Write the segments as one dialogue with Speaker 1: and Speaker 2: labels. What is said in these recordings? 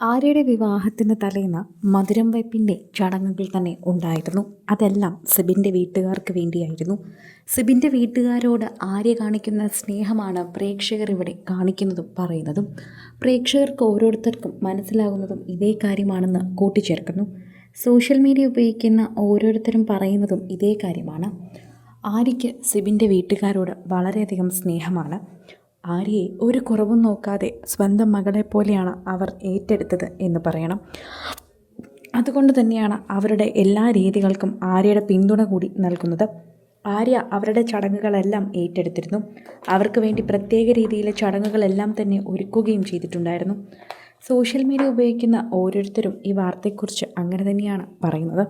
Speaker 1: ആര്യയുടെ വിവാഹത്തിന് തലേന്ന് മധുരം വയ്പിന്റെ ചടങ്ങുകൾ തന്നെ ഉണ്ടായിരുന്നു. അതെല്ലാം സിബിന്റെ വീട്ടുകാർക്ക് വേണ്ടിയായിരുന്നു. സിബിന്റെ വീട്ടുകാരോട് ആര്യ കാണിക്കുന്ന സ്നേഹമാണ് പ്രേക്ഷകർ ഇവിടെ കാണിക്കുന്നതും പറയുന്നതും. പ്രേക്ഷകർക്ക് ഓരോരുത്തർക്കും മനസ്സിലാകുന്നതും ഇതേ കാര്യമാണെന്ന് കൂട്ടിച്ചേർക്കുന്നു. സോഷ്യൽ മീഡിയ ഉപയോഗിക്കുന്ന ഓരോരുത്തരും പറയുന്നതും ഇതേ കാര്യമാണ്. ആര്യയ്ക്ക് സിബിന്റെ വീട്ടുകാരോട് വളരെയധികം സ്നേഹമാണ്. ആര്യയെ ഒരു കുറവും നോക്കാതെ സ്വന്തം മകളെ പോലെയാണ് അവർ ഏറ്റെടുത്തത് എന്ന് പറയണം. അതുകൊണ്ട് തന്നെയാണ് അവരുടെ എല്ലാ രീതികൾക്കും ആര്യയുടെ പിന്തുണ കൂടി നൽകുന്നത്. ആര്യ അവരുടെ ചടങ്ങുകളെല്ലാം ഏറ്റെടുത്തിരുന്നു. അവർക്ക് വേണ്ടി പ്രത്യേക രീതിയിലെ ചടങ്ങുകളെല്ലാം തന്നെ ഒരുക്കുകയും ചെയ്തിട്ടുണ്ടായിരുന്നു. സോഷ്യൽ മീഡിയ ഉപയോഗിക്കുന്ന ഓരോരുത്തരും ഈ വാർത്തയെക്കുറിച്ച് അങ്ങനെ തന്നെയാണ് പറയുന്നത്.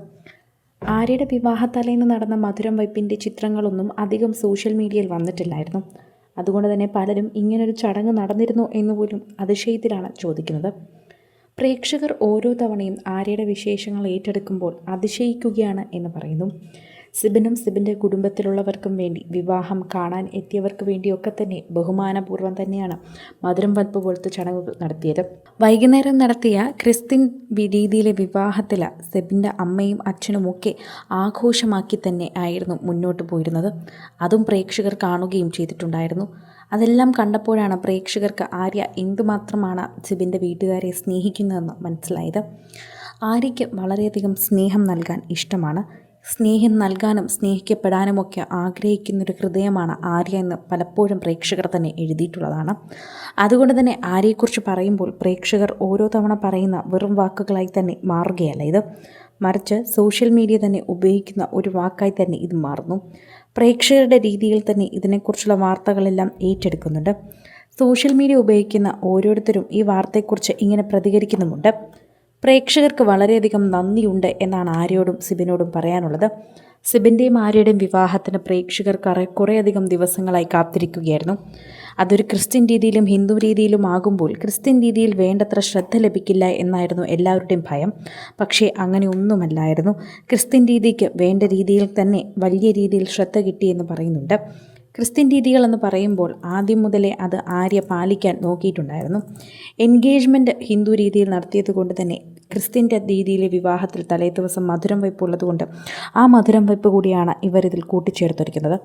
Speaker 1: ആര്യയുടെ വിവാഹത്തലേന്ന് നടന്ന മധുരം വയ്പ്പിന്റെ ചിത്രങ്ങളൊന്നും അധികം സോഷ്യൽ മീഡിയയിൽ വന്നിട്ടില്ലായിരുന്നു. അതുകൊണ്ട് തന്നെ പലരും ഇങ്ങനൊരു ചടങ്ങ് നടന്നിരുന്നു എന്ന് പോലും അതിശയത്തിലാണ് ചോദിക്കുന്നത്. പ്രേക്ഷകർ ഓരോ തവണയും ആര്യയുടെ വിശേഷങ്ങൾ ഏറ്റെടുക്കുമ്പോൾ അതിശയിക്കുകയാണ് എന്ന് പറയുന്നു. സിബിനും സിബിന്റെ കുടുംബത്തിലുള്ളവർക്കും വേണ്ടി വിവാഹം കാണാൻ എത്തിയവർക്ക് വേണ്ടിയൊക്കെ തന്നെ ബഹുമാനപൂർവം തന്നെയാണ് മധുരം വൽപ്പ് പോലത്തെ ചടങ്ങുകൾ നടത്തിയത്. വൈകുന്നേരം നടത്തിയ ക്രിസ്ത്യൻ രീതിയിലെ വിവാഹത്തിൽ സെബിന്റെ അമ്മയും അച്ഛനും ഒക്കെ ആഘോഷമാക്കി തന്നെ ആയിരുന്നു മുന്നോട്ട് പോയിരുന്നത്. അതും പ്രേക്ഷകർ കാണുകയും ചെയ്തിട്ടുണ്ടായിരുന്നു. അതെല്ലാം കണ്ടപ്പോഴാണ് പ്രേക്ഷകർക്ക് ആര്യ എന്തുമാത്രമാണ് സിബിന്റെ വീട്ടുകാരെ സ്നേഹിക്കുന്നതെന്ന് മനസ്സിലായത്. ആര്യയ്ക്ക് വളരെയധികം സ്നേഹം നൽകാൻ ഇഷ്ടമാണ്. സ്നേഹം നൽകാനും സ്നേഹിക്കപ്പെടാനുമൊക്കെ ആഗ്രഹിക്കുന്നൊരു ഹൃദയമാണ് ആര്യ എന്ന് പലപ്പോഴും പ്രേക്ഷകർ തന്നെ എഴുതിയിട്ടുള്ളതാണ്. അതുകൊണ്ട് തന്നെ ആര്യയെക്കുറിച്ച് പറയുമ്പോൾ പ്രേക്ഷകർ ഓരോ തവണ പറയുന്ന വെറും വാക്കുകളായി തന്നെ മാറുകയല്ല ഇത്. മറിച്ച് സോഷ്യൽ മീഡിയ തന്നെ ഉപയോഗിക്കുന്ന ഒരു വാക്കായി തന്നെ ഇത് മാറുന്നു. പ്രേക്ഷകരുടെ രീതിയിൽ തന്നെ ഇതിനെക്കുറിച്ചുള്ള വാർത്തകളെല്ലാം ഏറ്റെടുക്കുന്നുണ്ട്. സോഷ്യൽ മീഡിയ ഉപയോഗിക്കുന്ന ഓരോരുത്തരും ഈ വാർത്തയെക്കുറിച്ച് ഇങ്ങനെ പ്രതികരിക്കുന്നുമുണ്ട്. പ്രേക്ഷകർക്ക് വളരെയധികം നന്ദിയുണ്ട് എന്നാണ് ആര്യോടും സിബിനോടും പറയാനുള്ളത്. സിബിന്റെയും ആര്യയുടെയും വിവാഹത്തിന് പ്രേക്ഷകർ കുറേ കുറേയധികം ദിവസങ്ങളായി കാത്തിരിക്കുകയായിരുന്നു. അതൊരു ക്രിസ്ത്യൻ രീതിയിലും ഹിന്ദു രീതിയിലും ആകുമ്പോൾ ക്രിസ്ത്യൻ രീതിയിൽ വേണ്ടത്ര ശ്രദ്ധ ലഭിക്കില്ല എന്നായിരുന്നു എല്ലാവരുടെയും ഭയം. പക്ഷേ അങ്ങനെ ഒന്നുമല്ലായിരുന്നു. ക്രിസ്ത്യൻ രീതിക്ക് വേണ്ട രീതിയിൽ തന്നെ വലിയ രീതിയിൽ ശ്രദ്ധ കിട്ടിയെന്ന് പറയുന്നുണ്ട്. ക്രിസ്ത്യൻ രീതികൾ എന്ന് പറയുമ്പോൾ ആദ്യം മുതലേ അത് ആര്യ പാലിക്കാൻ നോക്കിയിട്ടുണ്ടായിരുന്നു. എൻഗേജ്മെന്റ് ഹിന്ദു രീതിയിൽ നടത്തിയത് കൊണ്ട് തന്നെ ക്രിസ്ത്യന്റെ രീതിയിലെ വിവാഹത്തിൽ തലേ ദിവസം മധുരം വയ്പ്പുള്ളതുകൊണ്ട് ആ മധുരം വയ്പ് കൂടിയാണ് ഇവരിതിൽ കൂട്ടിച്ചേർത്തിരിക്കുന്നത്.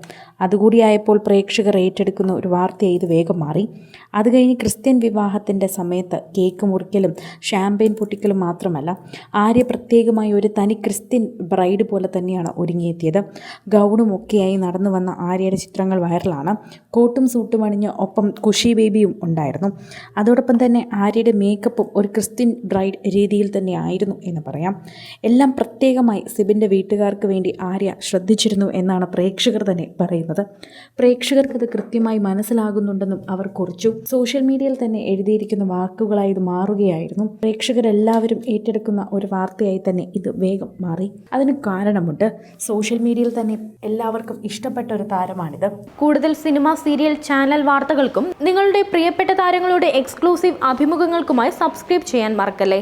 Speaker 1: അതുകൂടിയായപ്പോൾ പ്രേക്ഷകർ ഏറ്റെടുക്കുന്ന ഒരു വാർത്തയായി ഇത് വേഗം മാറി. അത് കഴിഞ്ഞ് ക്രിസ്ത്യൻ വിവാഹത്തിന്റെ സമയത്ത് കേക്ക് മുറിക്കലും ഷാമ്പയിൻ പൊട്ടിക്കലും മാത്രമല്ല ആര്യ പ്രത്യേകമായി ഒരു തനി ക്രിസ്ത്യൻ ബ്രൈഡ് പോലെ തന്നെയാണ് ഒരുങ്ങിയെത്തിയത്. ഗൗണും ഒക്കെയായി നടന്നു വന്ന ആര്യയുടെ ചിത്രങ്ങൾ വൈറലാണ്. കോട്ടും സൂട്ടും അണിഞ്ഞ് ഒപ്പം കുഷി ബേബിയും ഉണ്ടായിരുന്നു. അതോടൊപ്പം തന്നെ ആര്യയുടെ മേക്കപ്പും ഒരു ക്രിസ്ത്യൻ ബ്രൈഡ് രീതിയിൽ തന്നെ ആയിരുന്നു എന്ന് പറയാം. എല്ലാം പ്രത്യേകമായി സിബിന്റെ വീട്ടുകാർക്ക് വേണ്ടി ആര്യ ശ്രദ്ധിച്ചിരുന്നു എന്നാണ് പ്രേക്ഷകർ തന്നെ പറയുന്നത്. പ്രേക്ഷകർക്ക് ഇത് കൃത്യമായി മനസ്സിലാകുന്നുണ്ടെന്നും അവർ കുറിച്ചു. സോഷ്യൽ മീഡിയയിൽ തന്നെ എഴുതിയിരിക്കുന്ന വാക്കുകളായി ഇത് മാറുകയായിരുന്നു. പ്രേക്ഷകരെല്ലാവരും ഏറ്റെടുക്കുന്ന ഒരു വാർത്തയായി തന്നെ ഇത് വേഗം മാറി. അതിന് കാരണമുണ്ട്. സോഷ്യൽ മീഡിയയിൽ തന്നെ എല്ലാവർക്കും ഇഷ്ടപ്പെട്ട ഒരു താരമാണിത്.
Speaker 2: കൂടുതൽ സിനിമ സീരിയൽ ചാനൽ വാർത്തകൾക്കും നിങ്ങളുടെ പ്രിയപ്പെട്ട താരങ്ങളുടെ എക്സ്ക്ലൂസീവ് അഭിമുഖങ്ങൾക്കുമായി സബ്സ്ക്രൈബ് ചെയ്യാൻ മറക്കല്ലേ?